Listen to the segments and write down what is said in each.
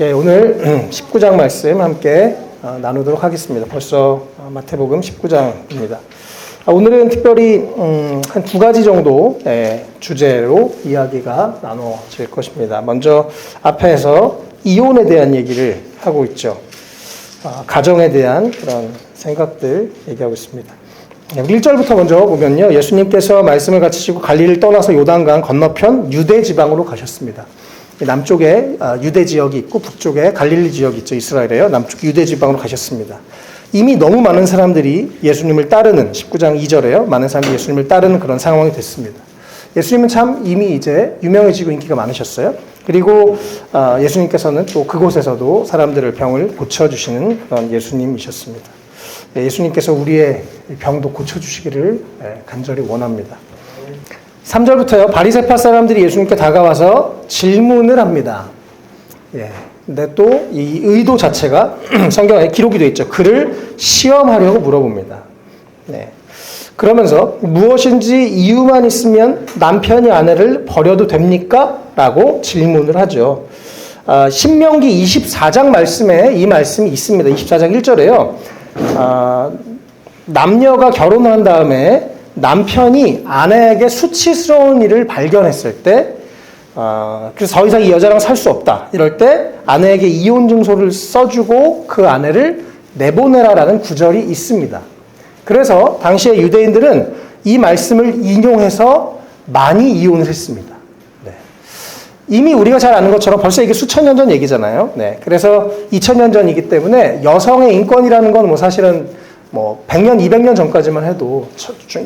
예, 오늘 19장 말씀 함께 어, 나누도록 하겠습니다. 벌써 어, 마태복음 19장입니다. 오늘은 특별히 음, 한두 가지 정도 의 주제로 이야기가 나눠질 것입니다. 먼저 앞에서 이혼에 대한 얘기를 하고 있죠. 어, 가정에 대한 그런 생각들 얘기하고 있습니다. 1절부터 먼저 보면요. 예수님께서 말씀을 가르치시고 갈릴리를 떠나서 요단강 건너편 유대 지방으로 가셨습니다. 남쪽에 아, 유대 지역이 있고 북쪽에 갈릴리 지역이 있죠. 이스라엘에요. 남쪽 유대 지방으로 가셨습니다. 이미 너무 많은 사람들이 예수님을 따르는 19장 2절에요. 많은 사람들이 예수님을 따르는 그런 상황이 됐습니다. 예수님은 참 이미 이제 유명해지고 인기가 많으셨어요. 그리고 아, 예수님께서는 또 그곳에서도 사람들을 병을 고쳐주시는 그런 예수님이셨습니다. 예, 예수님께서 우리의 병도 고쳐주시기를 예, 간절히 원합니다. 3절부터요. 바리새파 사람들이 예수님께 다가와서 질문을 합니다. 예. 근데 또 이 의도 자체가 성경에 기록이 되어 있죠. 그를 시험하려고 물어봅니다. 네. 그러면서 무엇인지 이유만 있으면 남편이 아내를 버려도 됩니까? 라고 질문을 하죠. 아, 신명기 24장 말씀에 이 말씀이 있습니다. 24장 1절에요. 아, 남녀가 결혼을 한 다음에 남편이 아내에게 수치스러운 일을 발견했을 때, 어, 그래서 더 이상 이 여자랑 살 수 없다. 이럴 때 아내에게 이혼 증서를 써주고 그 아내를 내보내라라는 구절이 있습니다. 그래서 당시의 유대인들은 이 말씀을 인용해서 많이 이혼을 했습니다. 네. 이미 우리가 잘 아는 것처럼 벌써 이게 수천 년 전 얘기잖아요. 네. 그래서 2000년 전이기 때문에 여성의 인권이라는 건 뭐 사실은 뭐 100년, 200년 전까지만 해도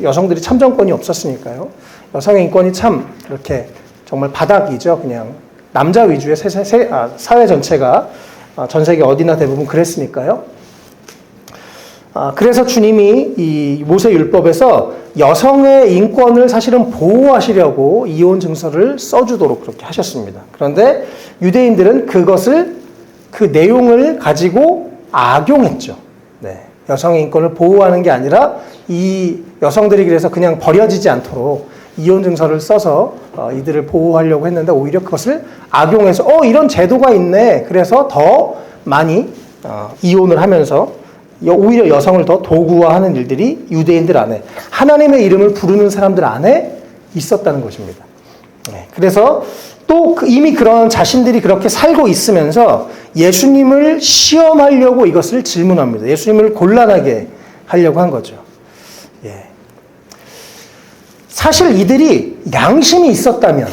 여성들이 참정권이 없었으니까요. 여성의 인권이 참 이렇게 정말 바닥이죠. 그냥 남자 위주의 세, 세, 아, 사회 전체가 아, 전 세계 어디나 대부분 그랬으니까요. 아, 그래서 주님이 이 모세 율법에서 여성의 인권을 사실은 보호하시려고 이혼 증서를 써주도록 그렇게 하셨습니다. 그런데 유대인들은 그것을 그 내용을 가지고 악용했죠. 네. 여성의 인권을 보호하는 게 아니라 이 여성들이 그래서 그냥 버려지지 않도록 이혼 증서를 써서 어, 이들을 보호하려고 했는데 오히려 그것을 악용해서 어 이런 제도가 있네 그래서 더 많이 어, 이혼을 하면서 오히려 여성을 더 도구화하는 일들이 유대인들 안에 하나님의 이름을 부르는 사람들 안에 있었다는 것입니다. 네, 그래서 또그 이미 그런 자신들이 그렇게 살고 있으면서 예수님을 시험하려고 이것을 질문합니다. 예수님을 곤란하게 하려고 한 거죠. 예. 사실 이들이 양심이 있었다면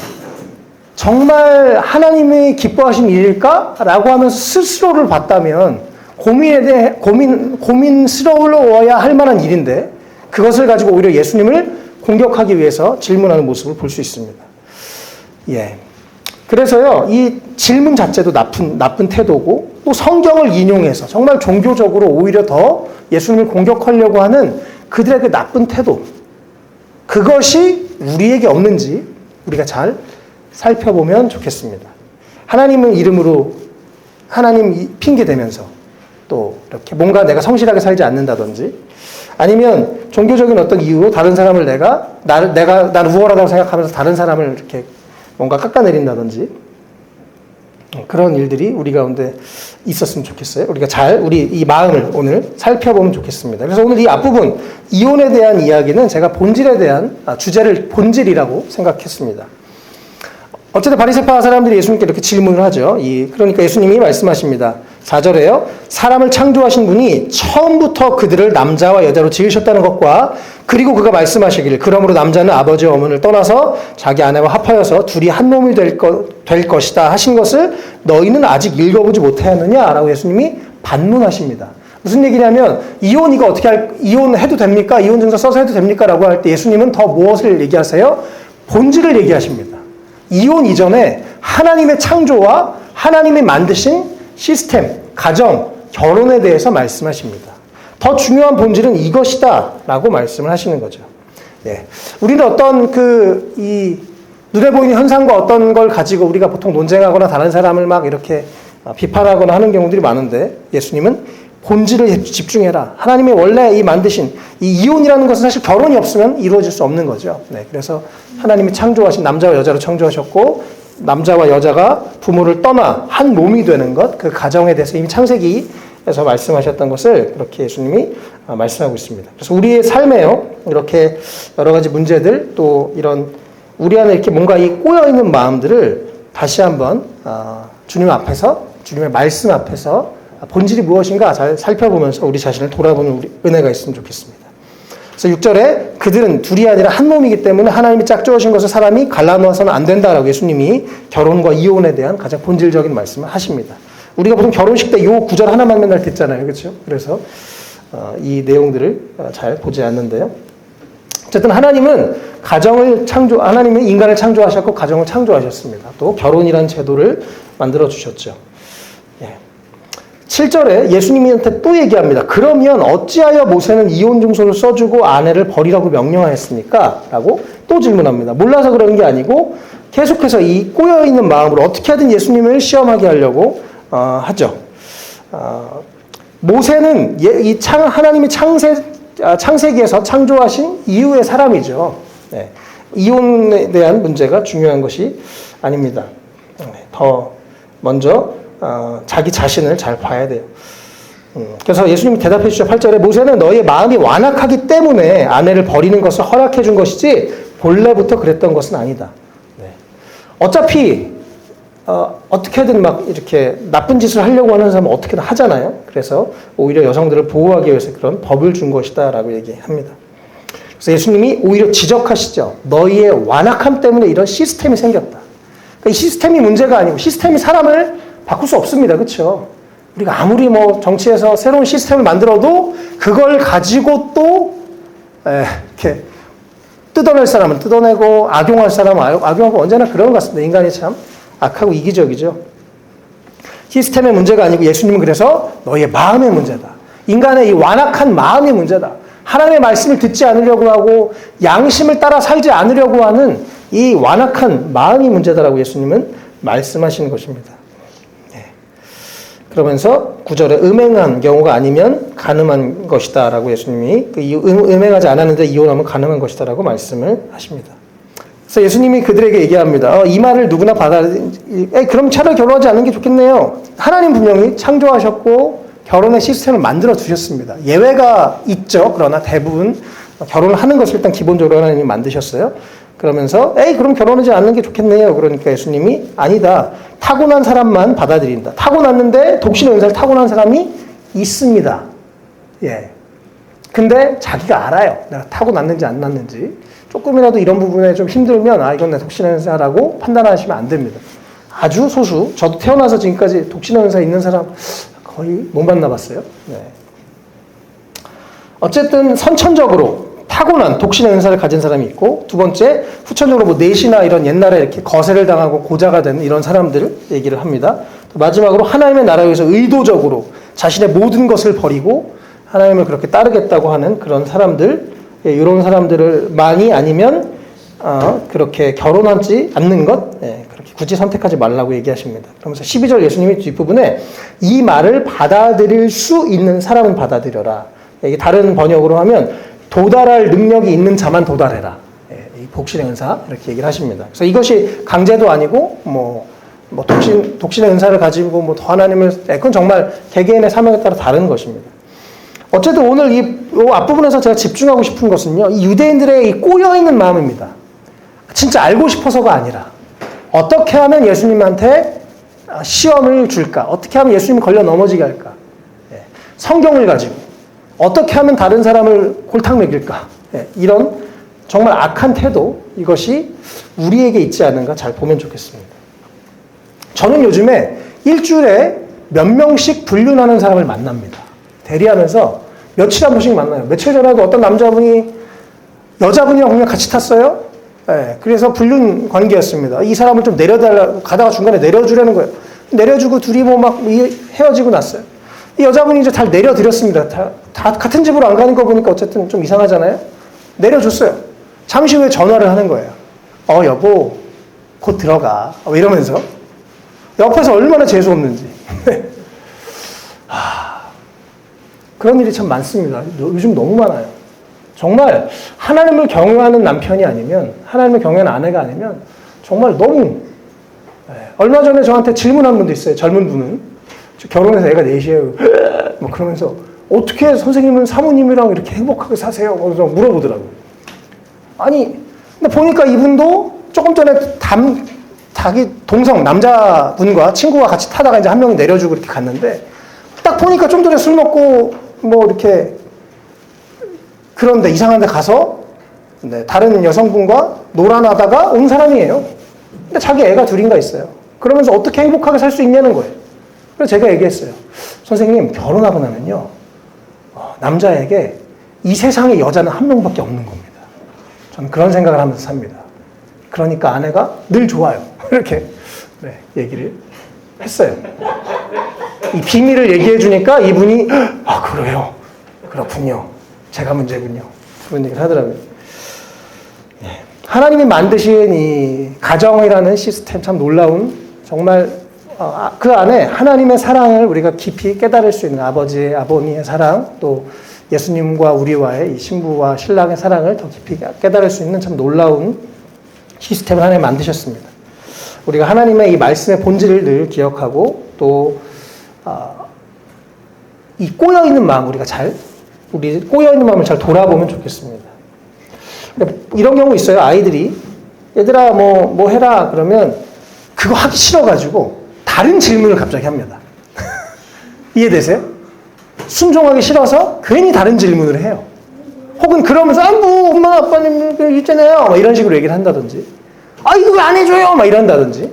정말 하나님의 기뻐하신 일일까? 라고 하면서 스스로를 봤다면 고민에 대해 고민, 고민스러워야 할 만한 일인데 그것을 가지고 오히려 예수님을 공격하기 위해서 질문하는 모습을 볼 수 있습니다. 예. 그래서요, 이 질문 자체도 나쁜, 나쁜 태도고, 또 성경을 인용해서 정말 종교적으로 오히려 더 예수님을 공격하려고 하는 그들의 그 나쁜 태도. 그것이 우리에게 없는지 우리가 잘 살펴보면 좋겠습니다. 하나님의 이름으로 하나님 핑계 대면서 또 이렇게 뭔가 내가 성실하게 살지 않는다든지 아니면 종교적인 어떤 이유로 다른 사람을 내가 나를 내가 나를 우월하다고 생각하면서 다른 사람을 이렇게 뭔가 깎아내린다든지 그런 일들이 우리 가운데 있었으면 좋겠어요. 우리가 잘 우리 이 마음을 오늘 살펴보면 좋겠습니다. 그래서 오늘 이 앞부분 이혼에 대한 이야기는 제가 본질에 대한 아, 주제를 본질이라고 생각했습니다. 어쨌든 바리새파 사람들이 예수님께 이렇게 질문을 하죠. 이 그러니까 예수님이 말씀하십니다. 4절에요. 사람을 창조하신 분이 처음부터 그들을 남자와 여자로 지으셨다는 것과 그리고 그가 말씀하시길 그러므로 남자는 아버지와 어머니를 떠나서 자기 아내와 합하여서 둘이 한 몸이 될, 거, 될 것이다 하신 것을 너희는 아직 읽어보지 못하였느냐라고 예수님이 반문하십니다. 무슨 얘기냐면 이혼 이거 어떻게 할 이혼 해도 됩니까? 이혼 증서 써서 해도 됩니까?라고 할 때 예수님은 더 무엇을 얘기하세요? 본질을 얘기하십니다. 이혼 이전에 하나님의 창조와 하나님이 만드신 시스템, 가정, 결혼에 대해서 말씀하십니다. 더 중요한 본질은 이것이다 라고 말씀을 하시는 거죠. 예. 우리는 어떤 그, 이, 눈에 보이는 현상과 어떤 걸 가지고 우리가 보통 논쟁하거나 다른 사람을 막 이렇게 비판하거나 하는 경우들이 많은데 예수님은 본질을 집중해라. 하나님의 원래 이 만드신 이 이혼이라는 것은 사실 결혼이 없으면 이루어질 수 없는 거죠. 네, 그래서 하나님이 창조하신 남자와 여자로 창조하셨고 남자와 여자가 부모를 떠나 한 몸이 되는 것, 그 가정에 대해서 이미 창세기에서 말씀하셨던 것을 그렇게 예수님이 아, 말씀하고 있습니다. 그래서 우리의 삶에요, 이렇게 여러 가지 문제들 또 이런 우리 안에 이렇게 뭔가 이 꼬여 있는 마음들을 다시 한번 아, 주님 앞에서 주님의 말씀 앞에서 본질이 무엇인가 잘 살펴보면서 우리 자신을 돌아보는 우리 은혜가 있으면 좋겠습니다. 그래서 6절에 그들은 둘이 아니라 한 몸이기 때문에 하나님이 짝지으신 것을 사람이 갈라놓아서는 안 된다라고 예수님이 결혼과 이혼에 대한 가장 본질적인 말씀을 하십니다. 우리가 보통 결혼식 때이 구절 하나만 맨날 듣잖아요. 그렇죠? 그래서 어, 이 내용들을 어, 잘 보지 않는데요. 어쨌든 하나님은 가정을 창조, 하나님은 인간을 창조하셨고 가정을 창조하셨습니다. 또 결혼이라는 제도를 만들어 주셨죠. 예. 7절에 예수님한테 또 얘기합니다. 그러면 어찌하여 모세는 이혼 증서를 써주고 아내를 버리라고 명령하였습니까? 라고 또 질문합니다. 몰라서 그러는 게 아니고 계속해서 이 꼬여 있는 마음으로 어떻게 하든 예수님을 시험하게 하려고 어, 하죠. 어, 모세는 예, 이 창, 하나님이 창세, 아, 창세기에서 창조하신 이후의 사람이죠. 네. 이혼에 대한 문제가 중요한 것이 아닙니다. 네. 더 먼저 어, 자기 자신을 잘 봐야 돼요. 음, 그래서 예수님이 대답해 주죠. 8절에 모세는 너의 마음이 완악하기 때문에 아내를 버리는 것을 허락해 준 것이지 본래부터 그랬던 것은 아니다. 네. 어차피 어, 어떻게든 막 이렇게 나쁜 짓을 하려고 하는 사람은 어떻게든 하잖아요. 그래서 오히려 여성들을 보호하기 위해서 그런 법을 준 것이다라고 얘기합니다. 그래서 예수님이 오히려 지적하시죠. 너희의 완악함 때문에 이런 시스템이 생겼다. 그러니까 이 시스템이 문제가 아니고 시스템이 사람을 바꿀 수 없습니다. 그렇죠? 우리가 아무리 뭐 정치에서 새로운 시스템을 만들어도 그걸 가지고 또 에, 이렇게 뜯어낼 사람은 뜯어내고 악용할 사람은 악용하고 언제나 그런 것 같습니다. 인간이 참 악하고 이기적이죠. 시스템의 문제가 아니고 예수님은 그래서 너의 마음의 문제다. 인간의 이 완악한 마음의 문제다. 하나님의 말씀을 듣지 않으려고 하고 양심을 따라 살지 않으려고 하는 이 완악한 마음이 문제다라고 예수님은 말씀하시는 것입니다. 네. 그러면서 구절에 음행한 경우가 아니면 가늠한 것이다 라고 예수님이 그 음행하지 않았는데 이혼하면 가늠한 것이다 라고 말씀을 하십니다. 그래서 예수님이 그들에게 얘기합니다. 어, 이 말을 누구나 받아, 에, 그럼 차라리 결혼하지 않는 게 좋겠네요. 하나님 분명히 창조하셨고 결혼의 시스템을 만들어 주셨습니다. 예외가 있죠. 그러나 대부분 결혼을 하는 것을 일단 기본적으로 하나님이 만드셨어요. 그러면서 에이 그럼 결혼하지 않는 게 좋겠네요. 그러니까 예수님이 아니다. 타고난 사람만 받아들인다. 타고났는데 독신 은사를 타고난 사람이 있습니다. 예. 근데 자기가 알아요. 내가 타고났는지 안 났는지. 조금이라도 이런 부분에 좀 힘들면 아 이건 내 독신 은사라고 판단하시면 안 됩니다. 아주 소수. 저도 태어나서 지금까지 독신 은사 있는 사람 거의 못 만나봤어요. 네. 어쨌든 선천적으로 타고난 독신의 은사를 가진 사람이 있고 두 번째 후천적으로 뭐 넷이나 이런 옛날에 이렇게 거세를 당하고 고자가 된 이런 사람들 얘기를 합니다. 마지막으로 하나님의 나라에 서 의도적으로 자신의 모든 것을 버리고 하나님을 그렇게 따르겠다고 하는 그런 사람들 예, 이런 사람들을 많이 아니면 어, 그렇게 결혼하지 않는 것 예, 그렇게 굳이 선택하지 말라고 얘기하십니다. 그러면서 12절 예수님이 뒷부분에 이 말을 받아들일 수 있는 사람은 받아들여라. 이게 다른 번역으로 하면 도달할 능력이 있는 자만 도달해라. 예, 이 복신의 은사 이렇게 얘기를 하십니다. 그래서 이것이 강제도 아니고 뭐, 뭐 독신 독신의 은사를 가지고 뭐 더 하나님을 예, 그건 정말 개개인의 사명에 따라 다른 것입니다. 어쨌든 오늘 이, 이 앞부분에서 제가 집중하고 싶은 것은요, 이 유대인들의 이 꼬여 있는 마음입니다. 진짜 알고 싶어서가 아니라, 어떻게 하면 예수님한테 시험을 줄까? 어떻게 하면 예수님 걸려 넘어지게 할까? 예, 성경을 가지고, 어떻게 하면 다른 사람을 골탕 먹일까? 예, 이런 정말 악한 태도, 이것이 우리에게 있지 않은가 잘 보면 좋겠습니다. 저는 요즘에 일주일에 몇 명씩 불륜하는 사람을 만납니다. 대리하면서 며칠 한 번씩 만나요. 며칠 전에도 어떤 남자분이 여자분이랑 그냥 같이 탔어요. 네, 그래서 불륜 관계였습니다. 이 사람을 좀 내려달라고 가다가 중간에 내려주려는 거예요. 내려주고 둘이 뭐 막 헤어지고 났어요. 이 여자분이 이제 잘 내려드렸습니다. 다, 다 같은 집으로 안 가는 거 보니까 어쨌든 좀 이상하잖아요. 내려줬어요. 잠시 후에 전화를 하는 거예요. 어, 여보, 곧 들어가. 어, 이러면서. 옆에서 얼마나 재수 없는지. 그런 일이 참 많습니다. 요즘 너무 많아요. 정말 하나님을 경외하는 남편이 아니면 하나님을 경외하는 아내가 아니면 정말 너무 예, 얼마 전에 저한테 질문한 분도 있어요. 젊은 분은. 저 결혼해서 애가 넷이에요. 뭐 그러면서 어떻게 선생님은 사모님이랑 이렇게 행복하게 사세요? 그래서 물어보더라고요. 아니, 근데 보니까 이분도 조금 전에 담, 자기 동성 남자분과 친구가 같이 타다가 이제 한 명이 내려주고 이렇게 갔는데 딱 보니까 좀 전에 술 먹고 뭐 이렇게 그런데 이상한 데 가서 네, 다른 여성분과 놀아나다가 온 사람이에요. 근데 자기 애가 둘인가 있어요. 그러면서 어떻게 행복하게 살 수 있냐는 거예요. 그래서 제가 얘기했어요. 선생님, 결혼하고 나면요. 어, 남자에게 이 세상에 여자는 한 명밖에 없는 겁니다. 저는 그런 생각을 하면서 삽니다. 그러니까 아내가 늘 좋아요. 이렇게 네, 얘기를 했어요. 이 비밀을 얘기해 주니까 이분이 아 그래요. 그렇군요. 제가 문제군요. 그런 얘기를 하더라고요. 예. 하나님이 만드신 이 가정이라는 시스템 참 놀라운 정말 그 안에 하나님의 사랑을 우리가 깊이 깨달을 수 있는 아버지의 아버님의 사랑 또 예수님과 우리와의 이 신부와 신랑의 사랑을 더 깊이 깨달을 수 있는 참 놀라운 시스템을 하나님 만드셨습니다. 우리가 하나님의 이 말씀의 본질을 늘 기억하고 또 아, 이 꼬여 있는 마음 우리가 잘 우리 꼬여 있는 마음을 잘 돌아보면 좋겠습니다. 이런 경우 있어요. 아이들이 얘들아 뭐 뭐 해라 그러면 그거 하기 싫어가지고 다른 질문을 갑자기 합니다. 이해되세요? 순종하기 싫어서 괜히 다른 질문을 해요. 혹은 그러면서 아 뭐 엄마 아빠는 그 있잖아요. 막 이런 식으로 얘기를 한다든지 아 이거 왜 안 해줘요? 막 이런다든지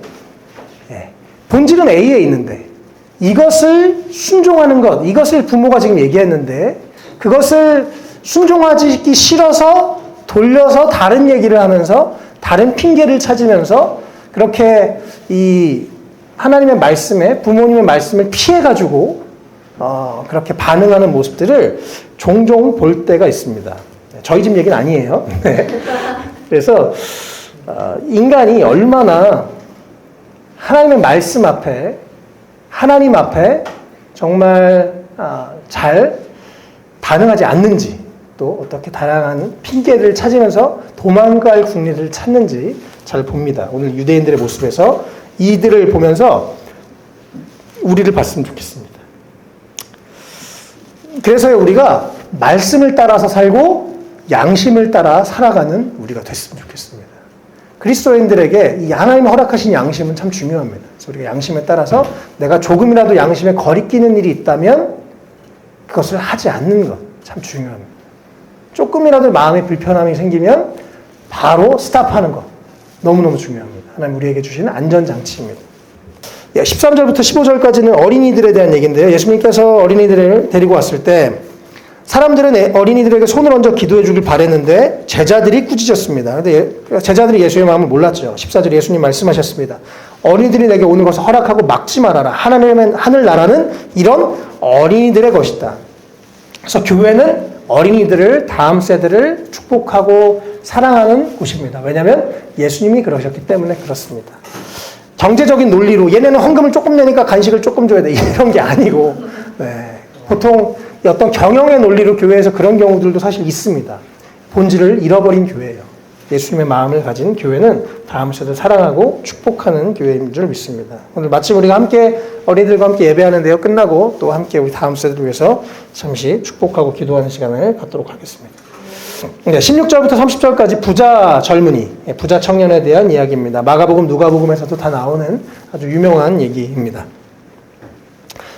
예. 본질은 A에 있는데 이것을 순종하는 것 이것을 부모가 지금 얘기했는데 그것을 순종하기 싫어서 돌려서 다른 얘기를 하면서 다른 핑계를 찾으면서 그렇게 이 하나님의 말씀에 부모님의 말씀을 피해 가지고 어, 그렇게 반응하는 모습들을 종종 볼 때가 있습니다. 저희 집 얘기는 아니에요. 네. 그래서 어, 인간이 얼마나 하나님의 말씀 앞에 하나님 앞에 정말 아, 잘 반응하지 않는지 또 어떻게 다양한 핑계를 찾으면서 도망갈 국리를 찾는지 잘 봅니다. 오늘 유대인들의 모습에서 이들을 보면서 우리를 봤으면 좋겠습니다. 그래서 우리가 말씀을 따라서 살고 양심을 따라 살아가는 우리가 됐으면 좋겠습니다. 그리스도인들에게 이 하나님 허락하신 양심은 참 중요합니다. 그래서 우리가 양심에 따라서 내가 조금이라도 양심에 거리끼는 일이 있다면 그것을 하지 않는 것 참 중요합니다. 조금이라도 마음에 불편함이 생기면 바로 스탑하는 것 너무너무 중요합니다. 하나님 우리에게 주시는 안전장치입니다. 13절부터 15절까지는 어린이들에 대한 얘기인데요. 예수님께서 어린이들을 데리고 왔을 때 사람들은 어린이들에게 손을 얹어 기도해 주길 바랬는데 제자들이 꾸짖었습니다. 근데 제자들이 예수의 마음을 몰랐죠. 14절 예수님 말씀하셨습니다. 어린이들이 내게 오는 것을 허락하고 막지 말아라. 하나님의 하늘나라는 이런 어린이들의 것이다. 그래서 교회는 어린이들을 다음 세대를 축복하고 사랑하는 곳입니다. 왜냐하면 예수님이 그러셨기 때문에 그렇습니다. 경제적인 논리로 얘네는 헌금을 조금 내니까 간식을 조금 줘야 돼 이런 게 아니고 네. 보통 어떤 경영의 논리로 교회에서 그런 경우들도 사실 있습니다. 본질을 잃어버린 교회예요. 예수님의 마음을 가진 교회는 다음 세대를 사랑하고 축복하는 교회인 줄 믿습니다. 오늘 마침 우리가 함께 어린이들과 함께 예배하는데요. 끝나고 또 함께 우리 다음 세대를 위해서 잠시 축복하고 기도하는 시간을 갖도록 하겠습니다. 네, 16절부터 30절까지 부자 젊은이, 예, 부자 청년에 대한 이야기입니다. 마가복음, 누가복음에서도 다 나오는 아주 유명한 얘기입니다.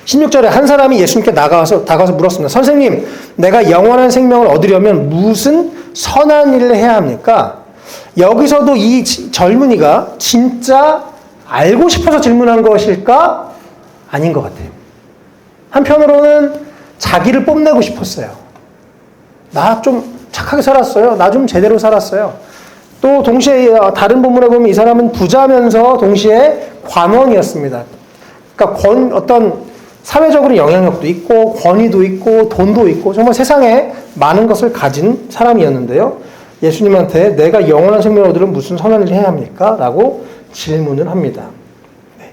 16절에 한 사람이 예수님께 나가서 다가서 물었습니다. 선생님, 내가 영원한 생명을 얻으려면 무슨 선한 일을 해야 합니까? 여기서도 이 젊은이가 진짜 알고 싶어서 질문한 것일까? 아닌 것 같아요. 한편으로는 자기를 뽐내고 싶었어요. 나 좀 착하게 살았어요. 나 좀 제대로 살았어요. 또 동시에 다른 본문에 보면 이 사람은 부자면서 동시에 관원이었습니다. 그러니까 권, 어떤 사회적으로 영향력도 있고 권위도 있고 돈도 있고 정말 세상에 많은 것을 가진 사람이었는데요. 예수님한테 내가 영원한 생명을 얻으려면 무슨 선한 일을 해야 합니까? 라고 질문을 합니다. 네.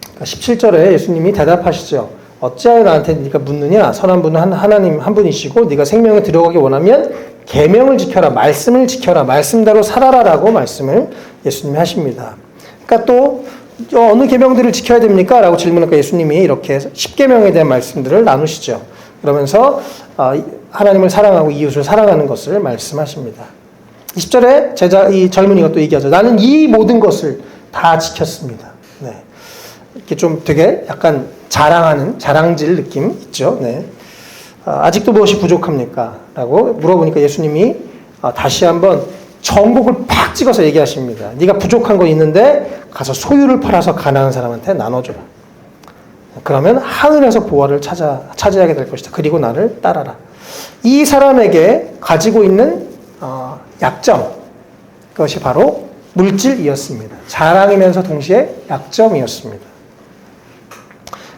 그러니까 17절에 예수님이 대답하시죠. 어찌하여 나한테 네가 묻느냐? 선한 분은 하나님 한 분이시고 네가 생명에 들어가기 원하면 계명을 지켜라. 말씀을 지켜라. 말씀대로 살아라라고 말씀을 예수님이 하십니다. 그러니까 또 어느 계명들을 지켜야 됩니까? 라고 질문하니까 예수님이 이렇게 10계명에 대한 말씀들을 나누시죠. 그러면서 어, 하나님을 사랑하고 이웃을 사랑하는 것을 말씀하십니다. 20절에 제자 이 젊은이가 또 얘기하죠. 나는 이 모든 것을 다 지켰습니다. 네. 이렇게 좀 되게 약간 자랑하는 자랑질 느낌 있죠. 네. 아, 아직도 무엇이 부족합니까? 라고 물어보니까 예수님이 아, 다시 한번 전곡을 팍 찍어서 얘기하십니다. 네가 부족한 거 있는데 가서 소유를 팔아서 가난한 사람한테 나눠줘라. 그러면 하늘에서 보화를 찾아 찾아야게 될 것이다. 그리고 나를 따라라. 이 사람에게 가지고 있는 어, 약점 그것이 바로 물질이었습니다. 자랑이면서 동시에 약점이었습니다.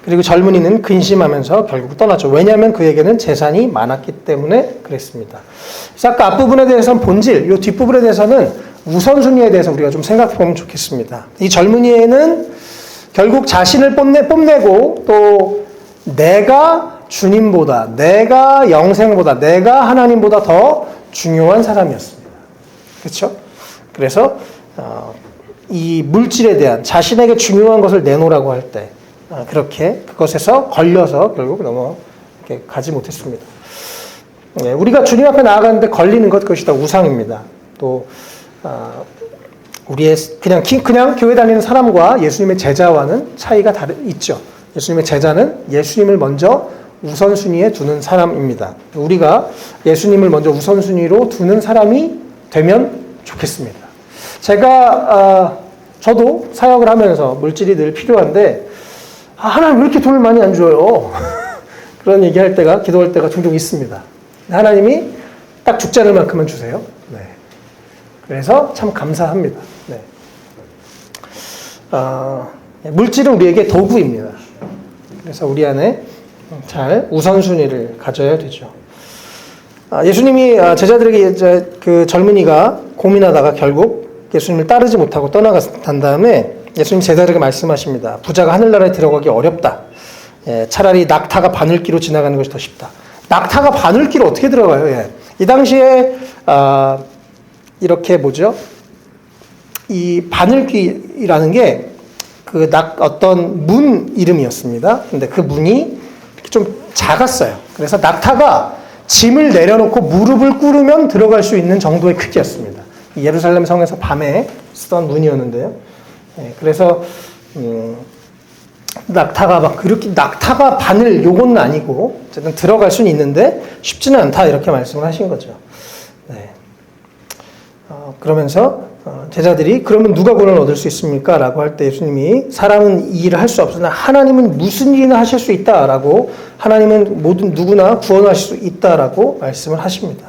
그리고 젊은이는 근심하면서 결국 떠났죠. 왜냐하면 그에게는 재산이 많았기 때문에 그랬습니다. 아까 앞부분에 대해서는 본질, 이 뒷부분에 대해서는 우선순위에 대해서 우리가 좀 생각해 보면 좋겠습니다. 이 젊은이에는 결국 자신을 뽐내, 뽐내고 또 내가 주님보다, 내가 영생보다, 내가 하나님보다 더 중요한 사람이었습니다. 그렇죠? 그래서 어, 이 물질에 대한 자신에게 중요한 것을 내놓으라고 할때 어, 그렇게 그것에서 걸려서 결국 넘어 이렇게 가지 못했습니다. 예, 우리가 주님 앞에 나아가는데 걸리는 것 그것이 다 우상입니다. 또 어, 우리의 그냥 기- 그냥 교회 다니는 사람과 예수님의 제자와는 차이가 다르 있죠. 예수님의 제자는 예수님을 먼저 우선순위에 두는 사람입니다. 우리가 예수님을 먼저 우선순위로 두는 사람이 되면 좋겠습니다. 제가 아, 저도 사역을 하면서 물질이 늘 필요한데 아, 하나님 왜 이렇게 돈을 많이 안 줘요? 그런 얘기할 때가 기도할 때가 종종 있습니다. 하나님이 딱 죽지 않을 만큼만 주세요. 네. 그래서 참 감사합니다. 네. 어, 물질은 우리에게 도구입니다. 그래서 우리 안에 잘 우선순위를 가져야 되죠. 아, 예수님이 아, 제자들에게 이제 그 젊은이가 고민하다가 결국 예수님을 따르지 못하고 떠나간 다음에 예수님 제자들에게 말씀하십니다. 부자가 하늘나라에 들어가기 어렵다. 예, 차라리 낙타가 바늘기로 지나가는 것이 더 쉽다. 낙타가 바늘기로 어떻게 들어가요? 예. 이 당시에 아, 이렇게 뭐죠? 이 바늘귀라는 게 그 낙 어떤 문 이름이었습니다. 근데 그 문이 좀 작았어요. 그래서 낙타가 짐을 내려놓고 무릎을 꿇으면 들어갈 수 있는 정도의 크기였습니다. 이 예루살렘 성에서 밤에 쓰던 문이었는데요. 예, 그래서 음, 낙타가 막 그렇게 낙타가 바늘 요거는 아니고 어쨌든 들어갈 수는 있는데 쉽지는 않다 이렇게 말씀을 하신 거죠. 네. 어, 그러면서 어, 제자들이 그러면 누가 구원을 얻을 수 있습니까? 라고 할 때 예수님이 사람은 이 일을 할 수 없으나 하나님은 무슨 일이나 하실 수 있다 라고 하나님은 모든 누구나 구원하실 수 있다 라고 말씀을 하십니다.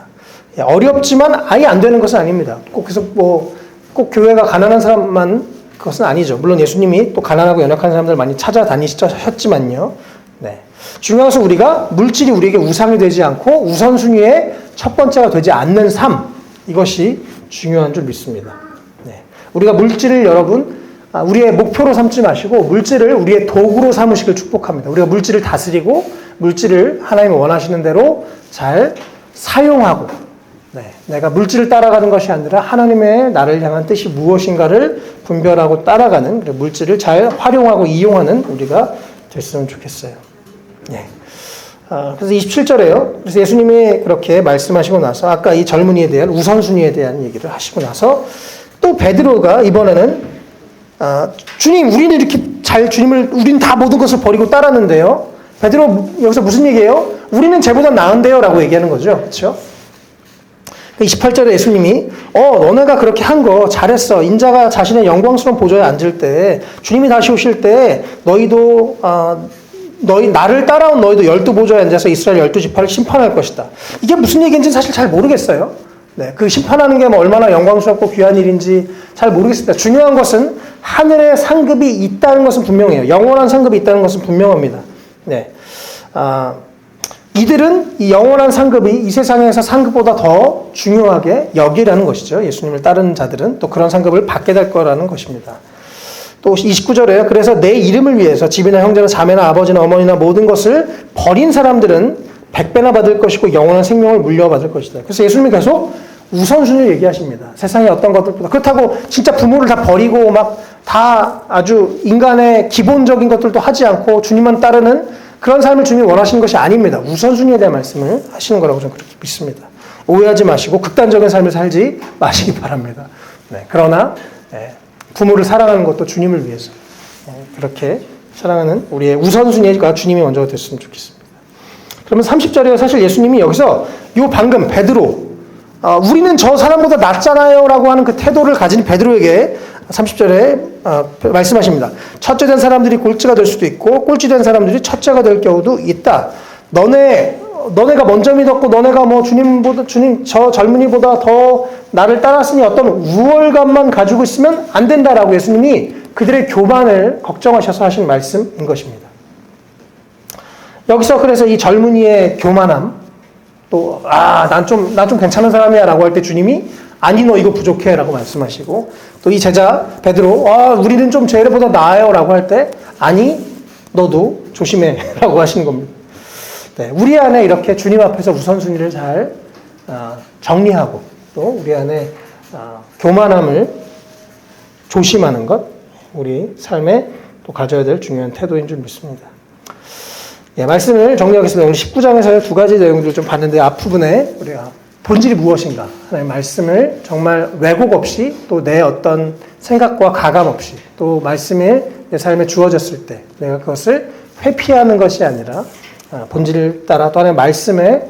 예, 어렵지만 아예 안 되는 것은 아닙니다. 꼭 그래서 뭐꼭 교회가 가난한 사람만 그것은 아니죠. 물론 예수님이 또 가난하고 연약한 사람들 많이 찾아다니셨지만요. 네. 중요한 것은 우리가 물질이 우리에게 우상이 되지 않고 우선순위의 첫 번째가 되지 않는 삶 이것이 중요한 줄 믿습니다. 네. 우리가 물질을 여러분 아, 우리의 목표로 삼지 마시고 물질을 우리의 도구로 삼으시길 축복합니다. 우리가 물질을 다스리고 물질을 하나님이 원하시는 대로 잘 사용하고 네. 내가 물질을 따라가는 것이 아니라 하나님의 나를 향한 뜻이 무엇인가를 분별하고 따라가는 물질을 잘 활용하고 이용하는 우리가 됐으면 좋겠어요. 네. 아, 그래서 27절에요. 그래서 예수님이 그렇게 말씀하시고 나서 아까 이 젊은이에 대한 우선순위에 대한 얘기를 하시고 나서 또 베드로가 이번에는 아, 주님 우리는 이렇게 잘 주님을 우리는 다 모든 것을 버리고 따랐는데요. 베드로 여기서 무슨 얘기예요? 우리는 쟤보다 나은데요라고 얘기하는 거죠. 그렇죠? 28절에 예수님이 어 너네가 그렇게 한 거 잘했어 인자가 자신의 영광스러운 보좌에 앉을 때 주님이 다시 오실 때 너희도 아, 너희 나를 따라온 너희도 열두 보좌에 앉아서 이스라엘 열두 지파를 심판할 것이다. 이게 무슨 얘기인지 사실 잘 모르겠어요. 네, 그 심판하는 게 뭐 얼마나 영광스럽고 귀한 일인지 잘 모르겠습니다. 중요한 것은 하늘의 상급이 있다는 것은 분명해요. 영원한 상급이 있다는 것은 분명합니다. 네, 아, 이들은 이 영원한 상급이 이 세상에서 상급보다 더 중요하게 여기라는 것이죠. 예수님을 따르는 자들은 또 그런 상급을 받게 될 거라는 것입니다. 또 29절에요. 그래서 내 이름을 위해서 집이나 형제나 자매나 아버지나 어머니나 모든 것을 버린 사람들은 백배나 받을 것이고 영원한 생명을 물려받을 것이다. 그래서 예수님이 계속 우선순위를 얘기하십니다. 세상의 어떤 것들보다. 그렇다고 진짜 부모를 다 버리고 막 다 아주 인간의 기본적인 것들도 하지 않고 주님만 따르는 그런 삶을 주님이 원하시는 것이 아닙니다. 우선순위에 대한 말씀을 하시는 거라고 저는 그렇게 믿습니다. 오해하지 마시고 극단적인 삶을 살지 마시기 바랍니다. 네, 그러나 예, 부모를 사랑하는 것도 주님을 위해서 예, 그렇게 사랑하는 우리의 우선순위가 주님이 먼저가 됐으면 좋겠습니다. 그러면 30절에 사실 예수님이 여기서 요 방금 베드로 어, 우리는 저 사람보다 낫잖아요 라고 하는 그 태도를 가진 베드로에게 30절에 어, 말씀하십니다. 첫째 된 사람들이 꼴찌가 될 수도 있고 꼴찌 된 사람들이 첫째가 될 경우도 있다. 너네 너네가 먼저 믿었고 너네가 뭐 주님보다 주님 저 젊은이보다 더 나를 따랐으니 어떤 우월감만 가지고 있으면 안 된다라고 예수님이 그들의 교만을 걱정하셔서 하신 말씀인 것입니다. 여기서 그래서 이 젊은이의 교만함 또 아 난 좀 나 좀 괜찮은 사람이야라고 할 때 주님이 아니 너 이거 부족해라고 말씀하시고 또 이 제자 베드로 아 우리는 좀 쟤네보다 나아요라고 할 때 아니 너도 조심해라고 하시는 겁니다. 네, 우리 안에 이렇게 주님 앞에서 우선순위를 잘 아, 정리하고 또 우리 안에 아, 교만함을 조심하는 것 우리 삶에 또 가져야 될 중요한 태도인 줄 믿습니다. 예, 말씀을 정리하겠습니다. 오늘 19장에서 두 가지 내용들을 좀 봤는데 앞부분에 우리가 본질이 무엇인가 하나의 말씀을 정말 왜곡 없이 또 내 어떤 생각과 가감 없이 또 말씀이 내 삶에 주어졌을 때 내가 그것을 회피하는 것이 아니라 아, 본질을 따라 또 하나의 말씀에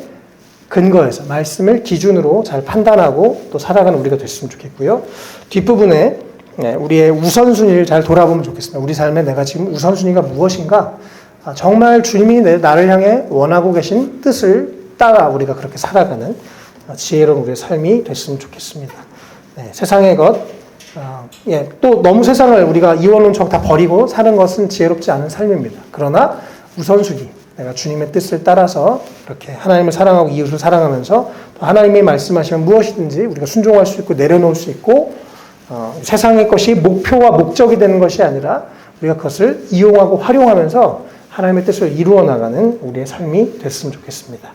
근거해서 말씀을 기준으로 잘 판단하고 또 살아가는 우리가 됐으면 좋겠고요. 뒷부분에 네, 우리의 우선순위를 잘 돌아보면 좋겠습니다. 우리 삶에 내가 지금 우선순위가 무엇인가? 아, 정말 주님이 내, 나를 향해 원하고 계신 뜻을 따라 우리가 그렇게 살아가는 아, 지혜로운 우리의 삶이 됐으면 좋겠습니다. 네, 세상의 것, 아, 예, 또 너무 세상을 우리가 이원론처럼 다 버리고 사는 것은 지혜롭지 않은 삶입니다. 그러나 우선순위, 내가 주님의 뜻을 따라서 이렇게 하나님을 사랑하고 이웃을 사랑하면서 또 하나님이 말씀하시면 무엇이든지 우리가 순종할 수 있고 내려놓을 수 있고 어, 세상의 것이 목표와 목적이 되는 것이 아니라 우리가 그것을 이용하고 활용하면서 하나님의 뜻을 이루어 나가는 우리의 삶이 됐으면 좋겠습니다.